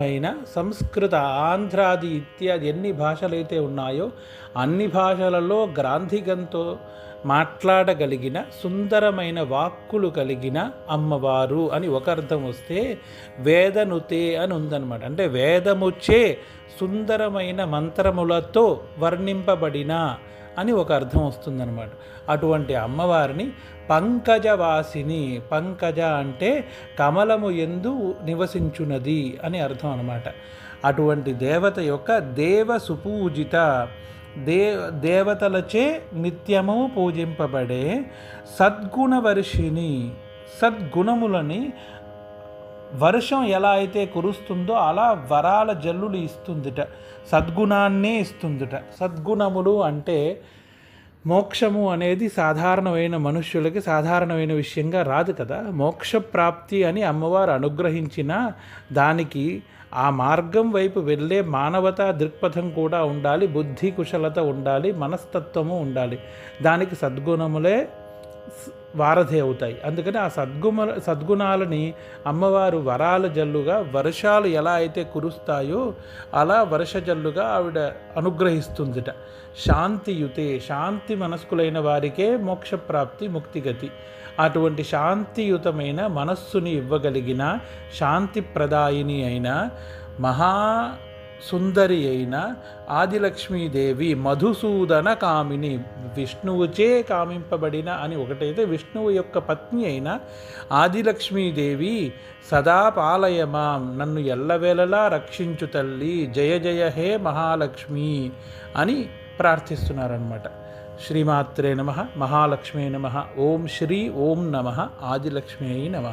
అయిన సంస్కృత ఆంధ్రాది ఇత్యాది ఎన్ని భాషలైతే ఉన్నాయో అన్ని భాషలలో గ్రాంధికంతో మాట్లాడగలిగిన సుందరమైన వాక్కులు కలిగిన అమ్మవారు అని ఒక అర్థం వస్తే వేదనుతే అని ఉందన్నమాట. అంటే వేదముచ్చే సుందరమైన మంత్రములతో వర్ణింపబడిన అని ఒక అర్థం వస్తుందన్నమాట. అటువంటి అమ్మవారిని పంకజవాసిని పంకజ అంటే కమలము ఎందు నివసించున్నది అని అర్థం అనమాట అటువంటి దేవత యొక్క దేవ సుపూజిత దే దేవతలచే నిత్యము పూజింపబడే సద్గుణవర్షిణి సద్గుణములని వర్షం ఎలా అయితే కురుస్తుందో అలా వరాల జల్లులు ఇస్తుందిట సద్గుణాన్నే ఇస్తుందిట. సద్గుణములు అంటే మోక్షము అనేది సాధారణమైన మనుష్యులకి సాధారణమైన విషయంగా రాదు కదా. మోక్ష ప్రాప్తి అని అమ్మవారు అనుగ్రహించిన దానికి ఆ మార్గం వైపు వెళ్ళే మానవతా దృక్పథం కూడా ఉండాలి బుద్ధి కుశలత ఉండాలి మనస్తత్వము ఉండాలి. దానికి సద్గుణములే వారధి అవుతాయి. అందుకని ఆ సద్గుమ సద్గుణాలని అమ్మవారు వరాల జల్లుగా వర్షాలు ఎలా అయితే కురుస్తాయో అలా వర్ష జల్లుగా ఆవిడ అనుగ్రహిస్తుందిట. శాంతియుతే శాంతి మనస్కులైన వారికే మోక్షప్రాప్తి ముక్తిగతి. అటువంటి శాంతియుతమైన మనస్సుని ఇవ్వగలిగిన శాంతిప్రదాయిని అయిన మహా సుందరి అయిన ఆదిలక్ష్మీదేవి మధుసూదన కామిని. విష్ణువుచే కామింపబడిన అని ఒకటైతే విష్ణువు యొక్క పత్ని అయిన ఆదిలక్ష్మీదేవి సదా పాలయమా నన్ను ఎల్లవేళలా రక్షించు తల్లి జయ జయ హే మహాలక్ష్మి అని ప్రార్థిస్తున్నారనమాట శ్రీమాత్రే నమ మహాలక్ష్మే నమ ఓం శ్రీ ఓం నమ ఆదిలక్ష్మి నమ.